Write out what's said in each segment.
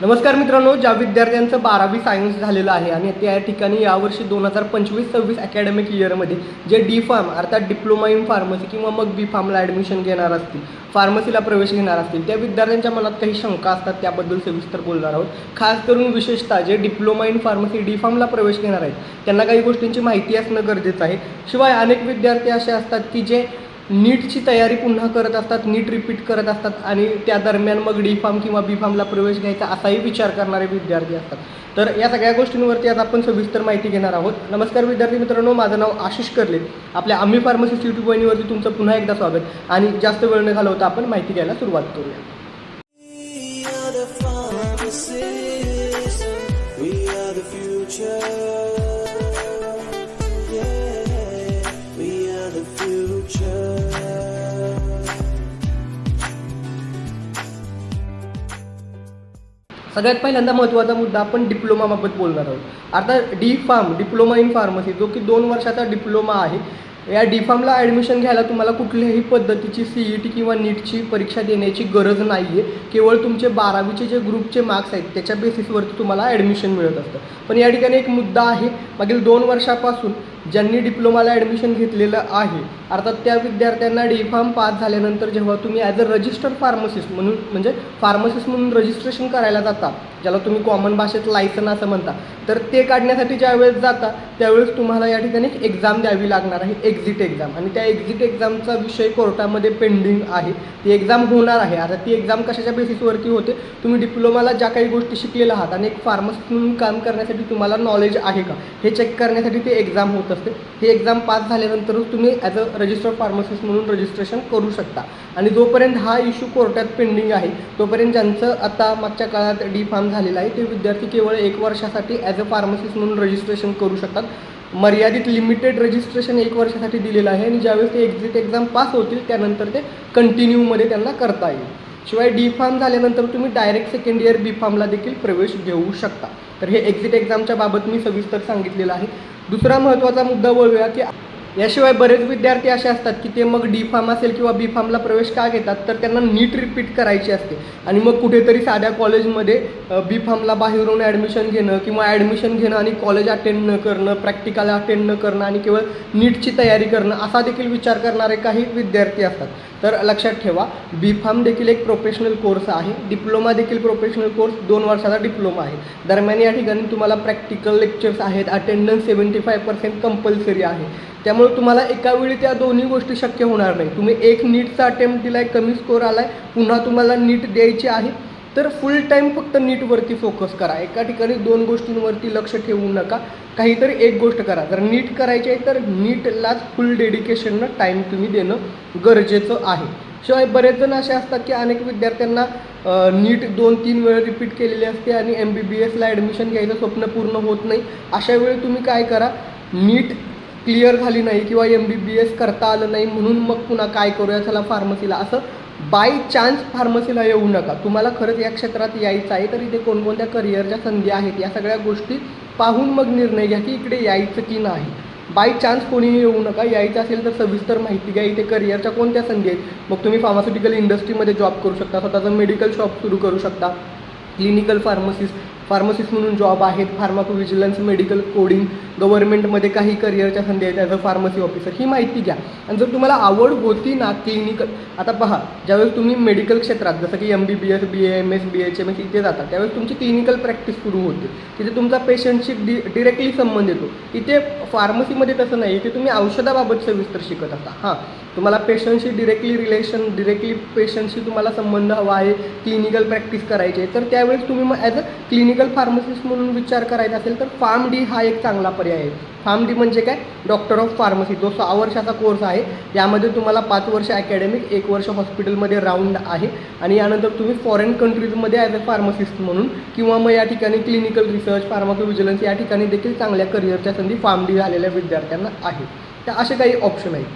नमस्कार मित्रांनो ज्या विद्यार्थ्यांचं बारावी सायन्स झालेलं आहे आणि त्या ठिकाणी यावर्षी दोन हजार पंचवीस सव्वीस अकॅडमिक इयरमध्ये जे डी फार्म अर्थात डिप्लोमा इन फार्मसी किंवा मग बी फार्मला ॲडमिशन घेणार असतील फार्मसीला प्रवेश घेणार असतील त्या विद्यार्थ्यांच्या मनात काही शंका असतात त्याबद्दल सविस्तर बोलणार आहोत. खास करून विशेषतः जे डिप्लोमा इन फार्मसी डी फार्मला प्रवेश घेणार आहेत त्यांना काही गोष्टींची माहिती असणं गरजेचं आहे. शिवाय अनेक विद्यार्थी असे असतात की जे नीटची तयारी पुन्हा करत असतात नीट रिपीट करत असतात आणि त्या दरम्यान मग डी फार्म किंवा बी फार्मला प्रवेश घ्यायचा असाही विचार करणारे विद्यार्थी असतात. तर या सगळ्या गोष्टींवरती आज आपण सविस्तर माहिती घेणार आहोत. नमस्कार विद्यार्थी मित्रांनो माझं नाव आशिष करले. आपल्या आम्ही फार्मसिस्ट यूट्यूब वाहिनीवरती तुमचं पुन्हा एकदा स्वागत आणि जास्त वेळ न घालवता आपण माहिती घ्यायला सुरुवात करूया. सगळ्यात पहिल्यांदा महत्त्वाचा मुद्दा आपण डिप्लोमाबाबत बोलणार आहोत. आता D pharm diploma in pharmacy जो की दोन वर्षाचा डिप्लोमा आहे या डी फार्मला ॲडमिशन घ्यायला तुम्हाला कुठल्याही पद्धतीची सी ई टी किंवा नीटची परीक्षा देण्याची गरज नाही आहे केवळ तुमचे बारावीचे जे ग्रुपचे मार्क्स आहेत त्याच्या बेसिसवरती तुम्हाला ॲडमिशन मिळत असतं. पण या ठिकाणी एक मुद्दा आहे मागील दोन वर्षापासून ज्यांनी डिप्लोमाला ॲडमिशन घेतलेलं आहे. अर्थात त्या विद्यार्थ्यांना डी फार्म पास झाल्यानंतर जेव्हा तुम्ही ॲज अ रजिस्टर्ड फार्मसिस्ट म्हणून म्हणजे फार्मसिस्ट म्हणून रजिस्ट्रेशन करायला जाता ज्याला तुम्ही कॉमन भाषेत लायसन असं म्हणता तर ते काढण्यासाठी ज्यावेळेस जाता त्यावेळेस तुम्हाला या ठिकाणी एक एक्झाम द्यावी लागणार आहे एक्झिट एक्झाम आणि त्या एक्झिट एक्झामचा विषय कोर्टामध्ये पेंडिंग आहे. ती एक्झाम होणार आहे. आता ती एक्झाम कशाच्या बेसिसवरती होते? तुम्ही डिप्लोमाला ज्या काही गोष्टी शिकलेल्या आहात आणि एक फार्मसिस्ट म्हणून काम करण्यासाठी तुम्हाला नॉलेज आहे का? हे चेक करण्यासाठी ते एक्झाम होत असते. हे एक्झाम पास झाल्यानंतरच तुम्ही ॲज अ रजिस्टर्ड फार्मसिस्ट म्हणून रजिस्ट्रेशन करू शकता. आणि जोपर्यंत हा इश्यू कोर्टात पेंडिंग आहे तोपर्यंत ज्यांचं आता मागच्या काळात डी फार्म झालेलं आहे ते विद्यार्थी केवळ एक वर्षासाठी ॲज अ फार्मसिस्ट म्हणून रजिस्ट्रेशन करू शकतात. मर्यादित लिमिटेड रजिस्ट्रेशन एक वर्षासाठी दिलेलं आहे आणि ज्यावेळेस ते एक्झिट एक्झाम पास होतील त्यानंतर ते कंटिन्यूमध्ये त्यांना करता येईल. शिवाय डी फार्म झाल्यानंतर तुम्ही डायरेक्ट सेकंड इयर बी फार्मला देखील प्रवेश घेऊ शकता. तर हे एक्झिट एक्झामच्या बाबत मी सविस्तर सांगितलेलं आहे. दुसरा महत्त्वाचा मुद्दा बोलूया की याशिवाय बरेच विद्यार्थी असे असतात की ते मग डी फार्म असेल किंवा बी फार्मला प्रवेश का घेतात तर त्यांना नीट रिपीट करायची असते. आणि मग कुठेतरी साध्या कॉलेजमध्ये बी फार्मला बाहेरून ॲडमिशन घेणं किंवा ॲडमिशन घेणं आणि कॉलेज अटेंड न करणं प्रॅक्टिकल अटेंड न करणं आणि केवळ नीटची तयारी करणं असा देखील विचार करणारे काही विद्यार्थी असतात. तर लक्षात ठेवा बी फार्म देखील एक प्रोफेशनल कोर्स आहे. डिप्लोमा देखील प्रोफेशनल कोर्स दोन वर्षाचा डिप्लोमा आहे. दरम्यान या ठिकाणी तुम्हाला प्रॅक्टिकल लेक्चर्स आहेत. Attendance seventy five percent compulsory आहे. त्यामुळे तुम्हाला एका वेळी त्या दोन्ही गोष्टी शक्य होणार नाही. तुम्ही एक नीटचा अटेम्प्ट दिलाय कमी स्कोर आलाय पुन्हा तुम्हाला नीट द्यायची आहे. तर फुल टाईम फक्त नीटवरती फोकस करा. एका ठिकाणी दोन गोष्टींवरती लक्ष ठेवू नका. काहीतरी एक गोष्ट करा. जर नीट करायची आहे तर नीटलाच फुल डेडिकेशननं टाईम तुम्ही देणं गरजेचं आहे. शिवाय बरेच जण असे असतात की अनेक विद्यार्थ्यांना नीट दोन तीन वेळ रिपीट केलेली असते आणि एम बी बी एसला ॲडमिशन घ्यायचं स्वप्न पूर्ण होत नाही. अशा वेळी तुम्ही काय करा? नीट क्लिअर झाली नाही किंवा एम बी बी एस करता आलं नाही म्हणून मग पुन्हा काय करूया? चला फार्मसीला असं बाय चान्स फार्मसीला येऊ नका. तुम्हाला खरंच या क्षेत्रात यायचं आहे तर इथे कोणकोणत्या करिअरच्या संधी आहेत या सगळ्या गोष्टी पाहून मग निर्णय घ्या की इकडे यायचं की नाही. बाय चान्स कोणीही येऊ नका यायचं असेल तर सविस्तर माहिती घ्या इथे करिअरच्या कोणत्या संधी आहेत. मग तुम्ही फार्मास्युटिकल इंडस्ट्रीमध्ये जॉब करू शकता स्वतःचं मेडिकल शॉप सुरू करू शकता. क्लिनिकल फार्मसिस्ट फार्मसिस्ट म्हणून जॉब आहेत. फार्माको विजिलन्स मेडिकल कोडिंग गव्हर्नमेंटमध्ये काही करिअरच्या संधी आहेत. ॲज अ फार्मसी ऑफिसर ही माहिती घ्या. आणि जर तुम्हाला आवड होती ना क्लिनिकल आता पहा ज्यावेळेस तुम्ही मेडिकल क्षेत्रात जसं की M B B S B M S B H M S इथे जाता त्यावेळेस तुमची क्लिनिकल प्रॅक्टिस सुरू होते. तिथे तुमचा पेशंटशी डि डिरेक्टली संबंध येतो. इथे फार्मसीमध्ये तसं नाही इथे तुम्ही औषधाबाबत सविस्तर शिकत असता. हां तुम्हाला पेशंटशी डिरेक्टली रिलेशन डिरेक्टली पेशंटशी तुम्हाला संबंध हवा आहे क्लिनिकल प्रॅक्टिस करायची आहे. तर त्यावेळेस तुम्ही मग as a clinic clinical pharmacist म्हणून विचार करायचा असेल तर फार्म डी हा एक चांगला पर्याय आहे. फार्म डी म्हणजे काय? डॉक्टर ऑफ फार्मसी जो सहा वर्षाचा कोर्स आहे यामध्ये तुम्हाला पाच वर्ष अकॅडमिक एक वर्ष हॉस्पिटलमध्ये राऊंड आहे. आणि यानंतर तुम्ही फॉरेन कंट्रीजमध्ये ॲज अ फार्मसिस्ट म्हणून किंवा मग या ठिकाणी क्लिनिकल रिसर्च फार्माकोव्हिजिलन्स या ठिकाणी देखील चांगल्या करिअरच्या संधी फार्म डी झालेल्या विद्यार्थ्यांना आहे. तर असे काही ऑप्शन आहेत.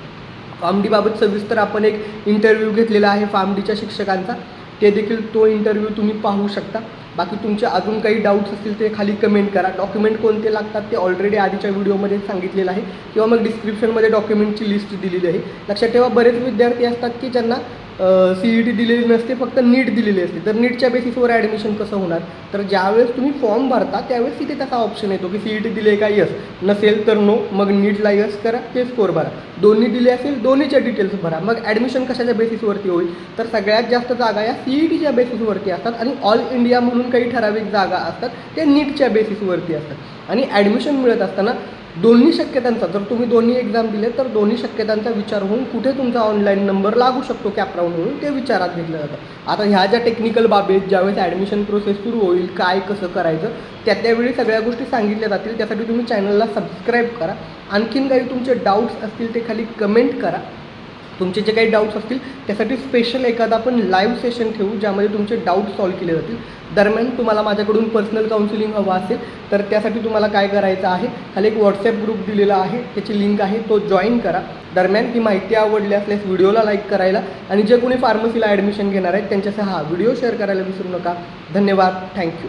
फार्म डीबाबत सविस्तर आपण एक इंटरव्ह्यू घेतलेला आहे फार्म डीच्या शिक्षकांचा. ते देखील तो इंटरव्ह्यू तुम्ही पाहू शकता. बाकी तुमचे अजून काही डाऊट्स असतील ते खाली कमेंट करा. डॉक्युमेंट कोणते लागतात ते ऑलरेडी आधीच्या व्हिडिओमध्ये सांगितलेलं आहे. किंवा मग डिस्क्रिप्शनमध्ये डॉक्युमेंटची लिस्ट दिलेली आहे. लक्षात ठेवा बरेच विद्यार्थी असतात की ज्यांना सी ई टी दिलेली नसते फक्त नीट दिलेली असते. तर नीटच्या बेसिसवर ॲडमिशन कसं होणार? तर ज्यावेळेस तुम्ही फॉर्म भरता त्यावेळेस तिथे त्याचा ऑप्शन येतो की सी ई टी दिले का यस नसेल तर नो मग नीटला यस करा ते स्कोर भरा. दोन्ही दिले असेल दोन्हीच्या डिटेल्स भरा. मग ॲडमिशन कशाच्या बेसिसवरती होईल? तर सगळ्यात जास्त जागा या सी ई टीच्या बेसिसवरती असतात आणि ऑल इंडिया म्हणून काही ठराविक जागा असतात त्या नीटच्या बेसिसवरती असतात. आणि ॲडमिशन मिळत असताना दोन्ही शक्यतांचा जर तुम्ही दोन्ही एक्झाम दिले तर दोन्ही शक्यतांचा विचार होऊन कुठे तुमचा ऑनलाईन नंबर लागू शकतो कॅपराऊंड म्हणून ते विचारात घेतलं जातं. आता ह्या ज्या टेक्निकल बाबीत ज्यावेळेस ॲडमिशन प्रोसेस सुरू होईल काय कसं करायचं त्या त्यावेळी सगळ्या गोष्टी सांगितल्या जातील. त्यासाठी तुम्ही चॅनलला सबस्क्राईब करा. आणखीन काही तुमचे डाऊट्स असतील ते खाली कमेंट करा. तुमचे जे काही डाऊट्स असतील त्यासाठी स्पेशल एखादा आपण लाईव्ह सेशन ठेवू ज्यामध्ये तुमचे डाऊट सॉल्व्ह केले जातील. दरम्यान तुम्हाला माझ्याकडून पर्सनल काउन्सिलिंग हवं असेल तर त्यासाठी तुम्हाला काय करायचं आहे? खाली एक व्हॉट्सअप ग्रुप दिलेला आहे त्याची लिंक आहे तो जॉईन करा. दरम्यान ती माहिती आवडली असल्यास व्हिडिओला लाईक करायला आणि जे कोणी फार्मसीला ॲडमिशन घेणार आहेत त्यांच्यासह हा व्हिडिओ शेअर करायला विसरू नका. धन्यवाद. थँक्यू